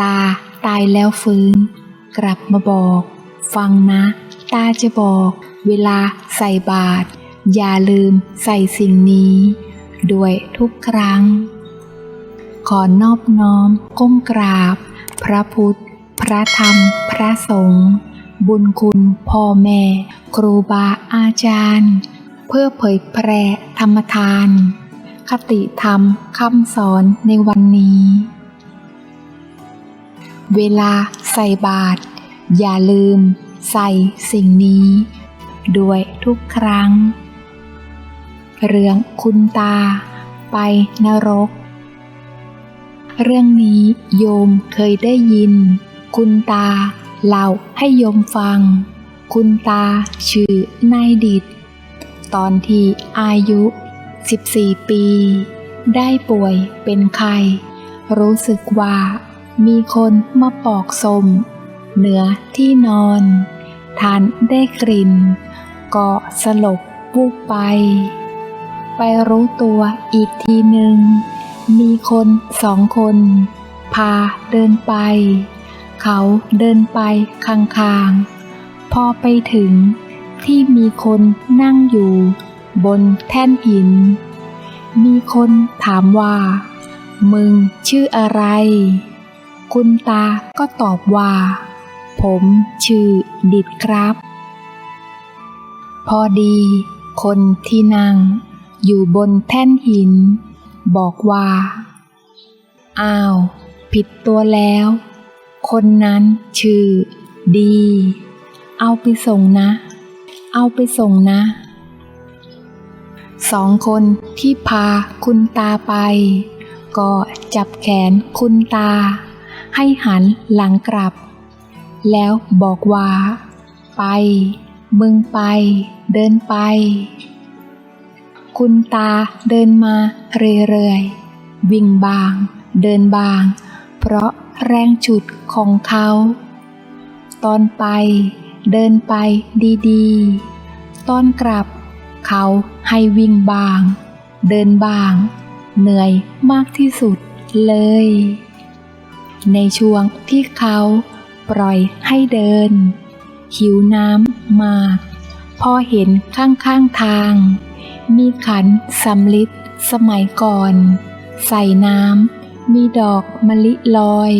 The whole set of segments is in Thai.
ตาตายแล้วฟื้น กลับมาบอก ฟังนะ ตาจะบอก เวลาใส่บาตรอย่าลืมใส่สิ่งนี้ ด้วยทุกครั้ง ขอนอบน้อม ก้มกราบ พระพุทธ พระธรรม พระสงฆ์บุญคุณพ่อแม่ ครูบาอาจารย์ เพื่อเผยแพร่ธรรมทาน คติธรรมคำสอนในวันนี้ เวลาใส่บาตรอย่าลืมใส่สิ่งนี้ ด้วยทุกครั้ง เรื่องคุณตา ไปนรก เรื่องนี้โยมเคยได้ยิน คุณตาเล่าให้โยมฟัง คุณตาชื่อนายดิดตอนที่อายุ 14 ปี ได้ป่วยเป็นไข้รู้สึกว่า มีคนมาปอกสมเหนือที่นอน ทานได้กลิ่น ก็สลบวูบไป ไปรู้ตัวอีกทีหนึ่ง มีคนสองคน พาเดินไป เขาเดินไปข้างๆ พอไปถึงที่มีคนนั่งอยู่บนแท่นหิน มีคนถามว่า มึงชื่ออะไร คุณตาก็ตอบว่า ผมชื่อดิดครับ พอดี คนที่นั่ง อยู่บนแท่นหิน บอกว่า อ้าว ผิดตัวแล้ว คนนั้นชื่อ ดี เอาไปส่งนะ เอาไปส่งนะสองคนที่พาคุณตาไป ก็จับแขนคุณตา ให้หันหลังกลับ แล้วบอกว่า ไป มึงไป เดินไป คุณตาเดินมาเรื่อยๆ วิ่งบาง เดินบาง เพราะแรงฉุดของเขา ตอนไป เดินไปดีๆ ตอนกลับ เขาให้วิ่งบาง เดินบาง เหนื่อยมากที่สุดเลย ในช่วงที่เขาปล่อยให้เดิน หิวน้ำมากพอเห็นข้างๆทาง มีขันสำลิดสมัยก่อน ใส่น้ำมีดอกมะลิลอย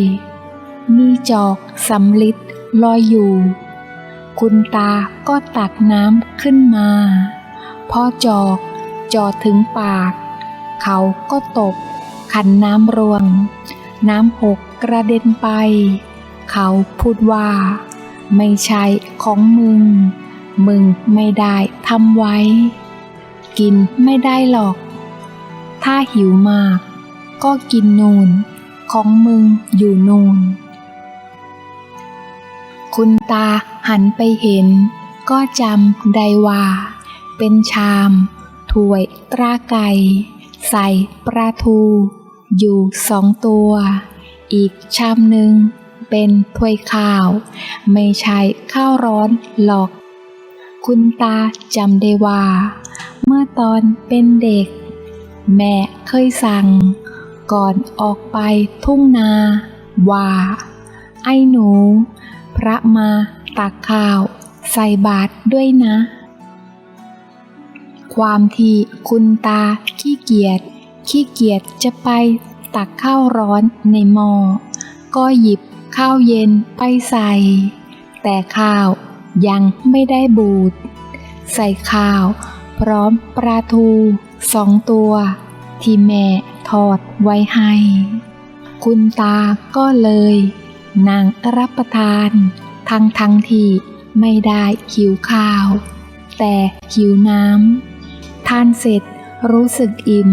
มีจอกสำลิดลอยอยู่ คุณตาก็ตักน้ำขึ้นมา พอจอกจอดถึงปาก เขาก็ตกขันน้ำรวง น้ำหกกระเด็นไป เขาพูดว่า ไม่ใช่ของมึง มึงไม่ได้ทำไว้ กินไม่ได้หรอก ถ้าหิวมาก ก็กินนูนของมึงอยู่นูนคุณตาหันไปเห็น ก็จำได้ว่า เป็นชาม ถ้วยตราไก่ ใส่ปลาทู อยู่สองตัว อีกชามหนึ่งเป็นถ้วยข้าว ไม่ใช่ข้าวร้อนหรอก คุณตาจำได้ว่า เมื่อตอนเป็นเด็ก แม่เคยสั่ง ก่อนออกไปทุ่งนาว่า ไอ้หนู พระมาตักข้าวใส่บาตรด้วยนะ ความที่คุณตาขี้เกียจ ขี้เกียจจะไปตักข้าวร้อนในหม้อก็หยิบข้าวเย็นไปใส่ แต่ข้าวยังไม่ได้บูด ใส่ข้าวพร้อมปลาทูสองตัว ที่แม่ทอดไว้ให้ คุณตาก็เลยนั่งรับประทาน ทั้งทั้งที่ไม่ได้หิวข้าว แต่หิวน้ำทานเสร็จรู้สึกอิ่ม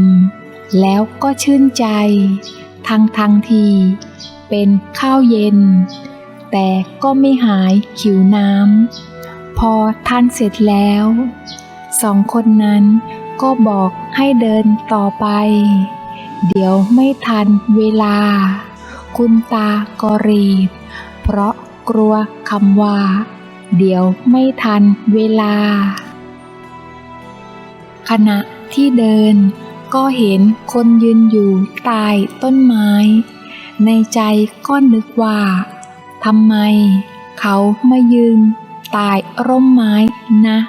แล้วก็ชื่นใจทั้งทั้งที เป็นข้าวเย็น แต่ก็ไม่หายหิวน้ำ พอทานเสร็จแล้ว สองคนนั้นก็บอกให้เดินต่อไป เดี๋ยวไม่ทันเวลา คุณตาก็รีบ เพราะกลัวคำว่า เดี๋ยวไม่ทันเวลา ขณะที่เดิน ก็เห็นคนยืนอยู่ใต้ต้นไม้ ในใจก็นึกว่าทำไมเขามายืนตายร่มไม้นะ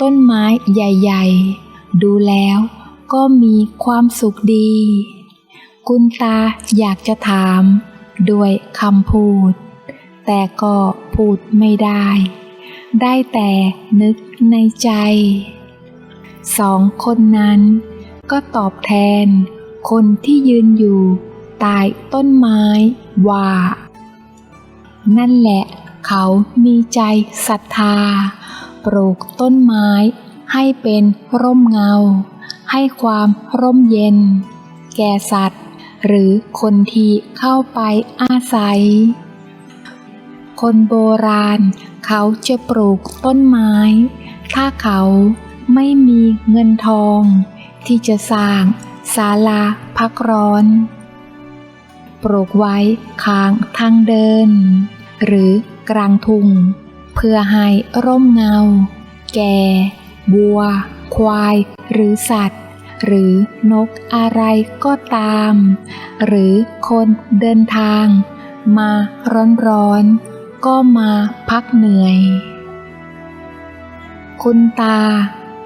ต้นไม้ใหญ่ ๆ ดูแล้วก็มีความสุขดี คุณตาอยากจะถามด้วยคำพูด แต่ก็พูดไม่ได้ ได้แต่นึกในใจ สองคนนั้น ก็ตอบแทน คนที่ยืนอยู่ใต้ต้นไม้ว่า นั่นแหละ เขามีใจศรัทธา ปลูกต้นไม้ ให้เป็นร่มเงา ให้ความร่มเย็น แก่สัตว์ หรือคนที่เข้าไปอาศัย คนโบราณ เขาจะปลูกต้นไม้ ถ้าเขาไม่มีเงินทอง ที่จะสร้างศาลาพักร้อน ปลูกไว้ข้างทางเดิน หรือกลางทุ่ง เพื่อให้ร่มเงา แก่วัว ควาย หรือสัตว์ หรือนกอะไรก็ตาม หรือคนเดินทาง มาร้อนๆ ก็มาพักเหนื่อย คุณตา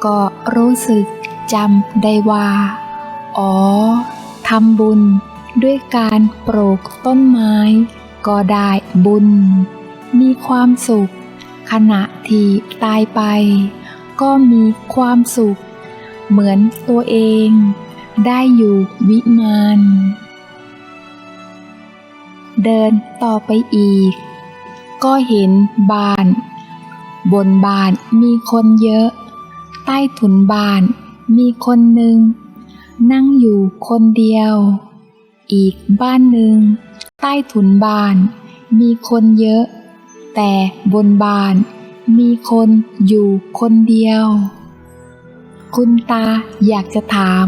ก็รู้สึก จำได้ว่า อ๋อทำบุญด้วยการปลูกต้นไม้ ก็ได้บุญ มีความสุข ขณะที่ตายไป ก็มีความสุข เหมือนตัวเอง ได้อยู่วิมานเดินต่อไปอีก ก็เห็นบ้าน บนบ้านมีคนเยอะ ใต้ถุนบ้าน มีคนหนึ่ง นั่งอยู่คนเดียว อีกบ้านหนึ่ง ใต้ถุนบ้าน มีคนเยอะ แต่บนบ้าน มีคนอยู่คนเดียว คุณตาอยากจะถาม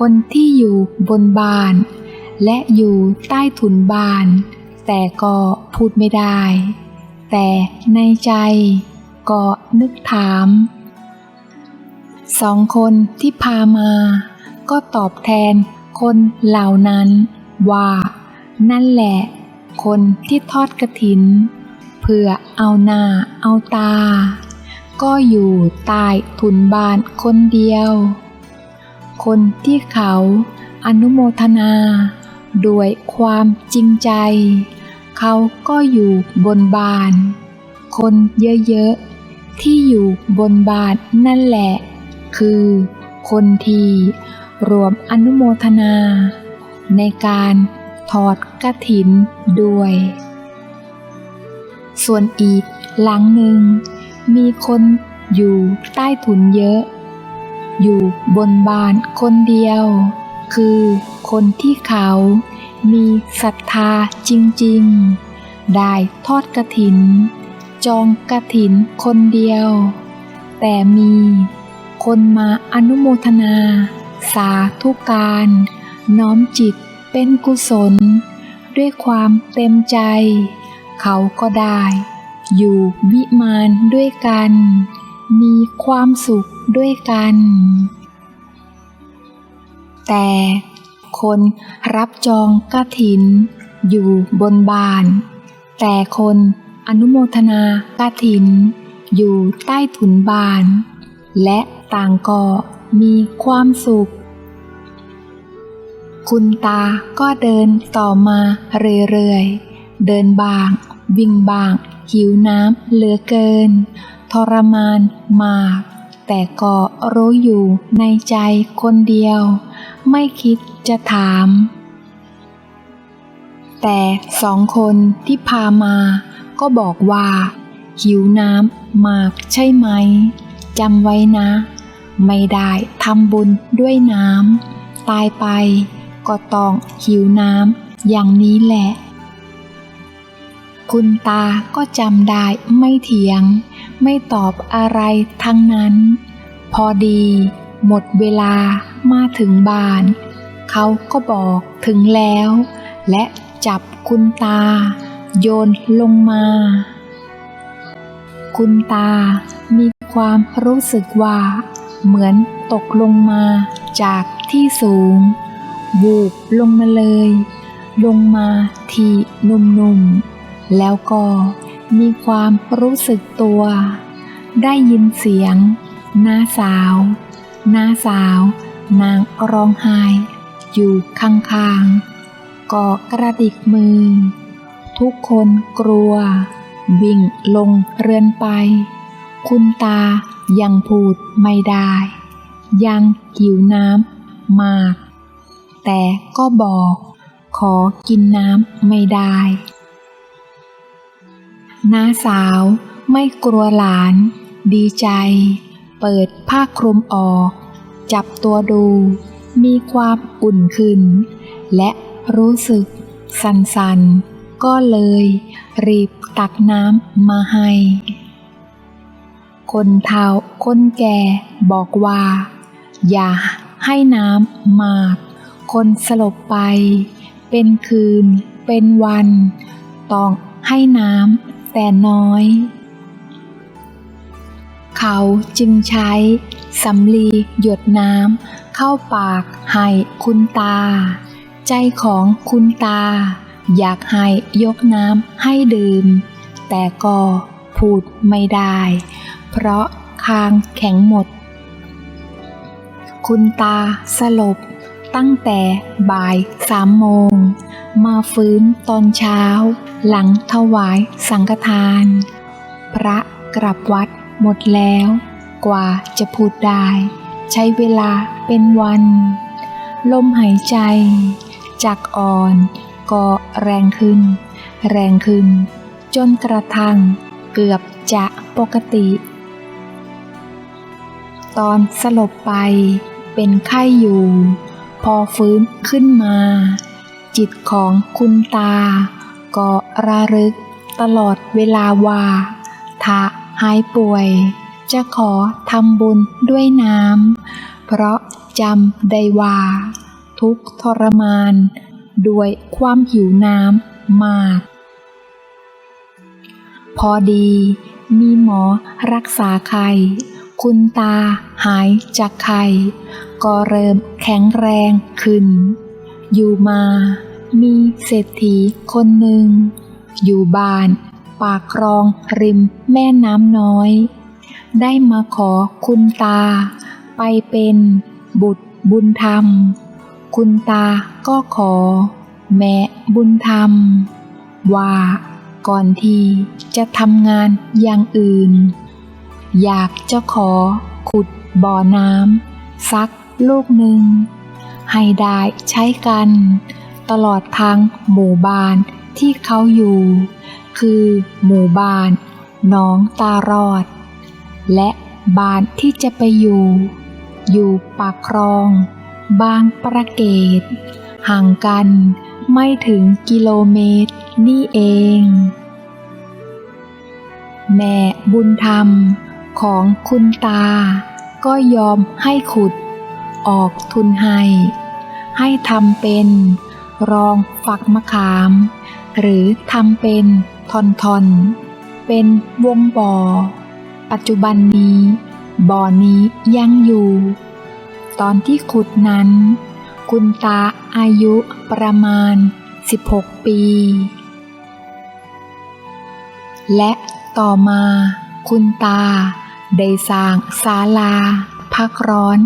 คนที่อยู่บนบ้าน และอยู่ใต้ถุนบ้าน แต่ก็พูดไม่ได้ แต่ในใจก็นึกถาม สองคนที่พามา ก็ตอบแทนคนเหล่านั้น ว่า นั่นแหละ คนที่ทอดกระถิน เพื่อเอาหน้าเอาตา ก็อยู่ใต้ถุนบานคนเดียว คนที่เขาอนุโมทนาด้วยความจริงใจ เขาก็อยู่บนบาน คนเยอะๆ ที่อยู่บนบานนั่นแหละ คือ คนที่รวมอนุโมทนา ในการทอดกระถินด้วย ส่วนอีกหลังหนึ่ง มีคนอยู่ใต้ถุนเยอะ อยู่บนบานคนเดียว คือคนที่เขามีศรัทธาจริงๆ ได้ทอดกระถิน จองกระถินคนเดียว แต่มี คนมาอนุโมทนา สาธุการ น้อมจิตเป็นกุศล ด้วยความเต็มใจ เขาก็ได้ อยู่วิมานด้วยกัน มีความสุขด้วยกัน แต่คนรับจองกฐิน อยู่บนบาน แต่คนอนุโมทนากฐิน อยู่ใต้ถุนบาน และ ต่างก็มีความสุข คุณตาก็เดินต่อมาเรื่อยๆ เดินบาง วิ่งบาง หิวน้ำเหลือเกิน ทรมานมาก แต่ก็รู้อยู่ในใจคนเดียว ไม่คิดจะถาม แต่สองคนที่พามาก็บอกว่า หิวน้ำมากใช่ไหมจำไว้นะ ไม่ได้ทำบุญด้วยน้ำตายไปก็ต้องหิวน้ำอย่างนี้แหละ คุณตาก็จำได้ไม่เถียง ไม่ตอบอะไรทั้งนั้น พอดี หมดเวลามาถึงบ้าน เขาก็บอกถึงแล้ว และจับคุณตา โยนลงมา คุณตามีความรู้สึกว่า เหมือนตกลงมาจากที่สูงวูบลงมาเลย ลงมาที่นุ่มๆ แล้วก็มีความรู้สึกตัว ได้ยินเสียงน้าสาวน้าสาว นางร้องไห้ อยู่ข้างๆก็กระดิกมือ ทุกคนกลัว วิ่งลงเรือนไป คุณตายังพูดไม่ได้ ยังหิวน้ำมาก แต่ก็บอก ขอกินน้ำไม่ได้น้าสาวไม่กลัวหลาน ดีใจ เปิดผ้าคลุมออก จับตัวดู มีความอุ่นขึ้น และรู้สึกสันๆก็เลย รีบตักน้ำมาให้ คนเฒ่าคนแก่บอกว่า อย่าให้น้ำมาก คนสลบไป เป็นคืน เป็นวัน ต้องให้น้ำแต่น้อย เขาจึงใช้สำลีหยดน้ำเข้าปากให้คุณตา ใจของคุณตา อยากให้ยกน้ำให้ดื่ม แต่ก็พูดไม่ได้ เพราะคางแข็งหมด คุณตาสลบตั้งแต่บ่ายสามโมง มาฟื้นตอนเช้า หลังถวายสังฆทาน พระกลับวัดหมดแล้ว กว่าจะพูดได้ ใช้เวลาเป็นวัน ลมหายใจ จากอ่อนก็แรงขึ้น แรงขึ้น จนกระทั่งเกือบจะปกติ ตอนสลบไป เป็นไข้อยู่ พอฟื้นขึ้นมา จิตของคุณตา ก็ระลึกตลอดเวลาว่าถ้าหายป่วย จะขอทำบุญด้วยน้ำเพราะจำได้ว่า ทุกทรมาน ด้วยความหิวน้ำมาก พอดี มีหมอรักษาไข้ คุณตาหายจากไข้ก็เริ่มแข็งแรงขึ้น อยู่มา มีเศรษฐีคนหนึ่ง อยู่บ้าน ปากคลองริมแม่น้ำน้อย ได้มาขอคุณตา ไปเป็นบุตรบุญธรรม คุณตาก็ขอ แม่บุญธรรม ว่าก่อนที่จะทำงานอย่างอื่น อยากจะขอ ขุดบ่อน้ำสักลูกหนึ่ง ให้ได้ใช้กัน ตลอดทั้งหมู่บ้านที่เขาอยู่ คือหมู่บ้านน้องตารอด และบ้านที่จะไปอยู่ อยู่ปากคลอง บางประเกต ห่างกันไม่ถึงกิโลเมตรนี่เอง แม่บุญธรรม ของคุณตา ก็ยอมให้ขุด ออกทุนให้ ให้ทำเป็น รองฝักมะขาม หรือทำเป็นทอนทอนๆเป็นวงบ่อ ปัจจุบันนี้ บ่อนี้ยังอยู่ ตอนที่ขุดนั้น คุณตาอายุประมาณ 16 ปี และต่อมาคุณตา ได้สร้างศาลา พักร้อน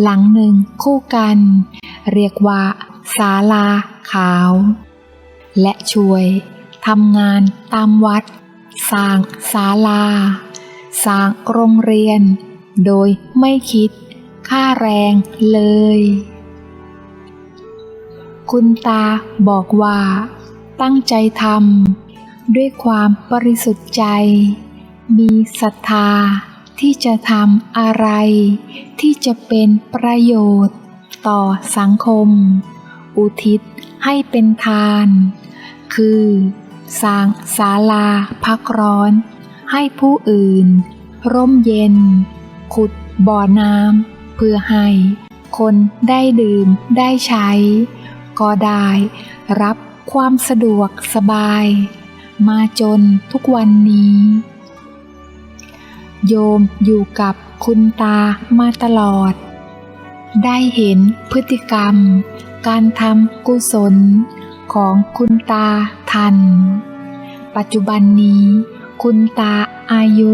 หลังหนึ่งคู่กัน เรียกว่าศาลาขาว และช่วยทำงานตามวัด สร้างศาลา สร้างโรงเรียน โดยไม่คิดค่าแรงเลย คุณตาบอกว่า ตั้งใจทำด้วยความบริสุทธิ์ใจ มีศรัทธา ที่จะทำอะไร ที่จะเป็นประโยชน์ ต่อสังคม อุทิศให้เป็นทาน คือสร้างศาลาพักร้อน ให้ผู้อื่น ร่มเย็น ขุดบ่อน้ำเพื่อให้ คนได้ดื่มได้ใช้ ก็ได้รับความสะดวกสบาย มาจนทุกวันนี้ โยมอยู่กับคุณตามาตลอด ได้เห็นพฤติกรรม การทำกุศลของคุณตาทัน ปัจจุบันนี้ คุณตาอายุ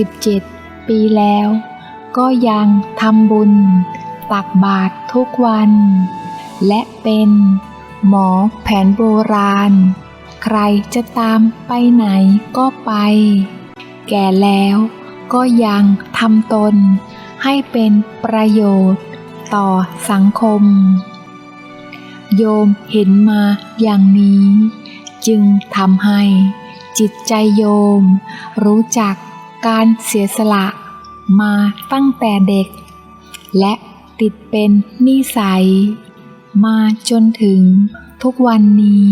87 ปีแล้ว ก็ยังทำบุญ ตักบาตรทุกวัน และเป็นหมอแผนโบราณ ใครจะตามไปไหนก็ไป แก่แล้วก็ยังทำตนให้เป็นประโยชน์ต่อสังคม โยมเห็นมาอย่างนี้ จึงทำให้จิตใจโยม รู้จักการเสียสละมาตั้งแต่เด็ก และติดเป็นนิสัย มาจนถึงทุกวันนี้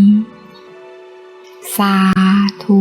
สาธุ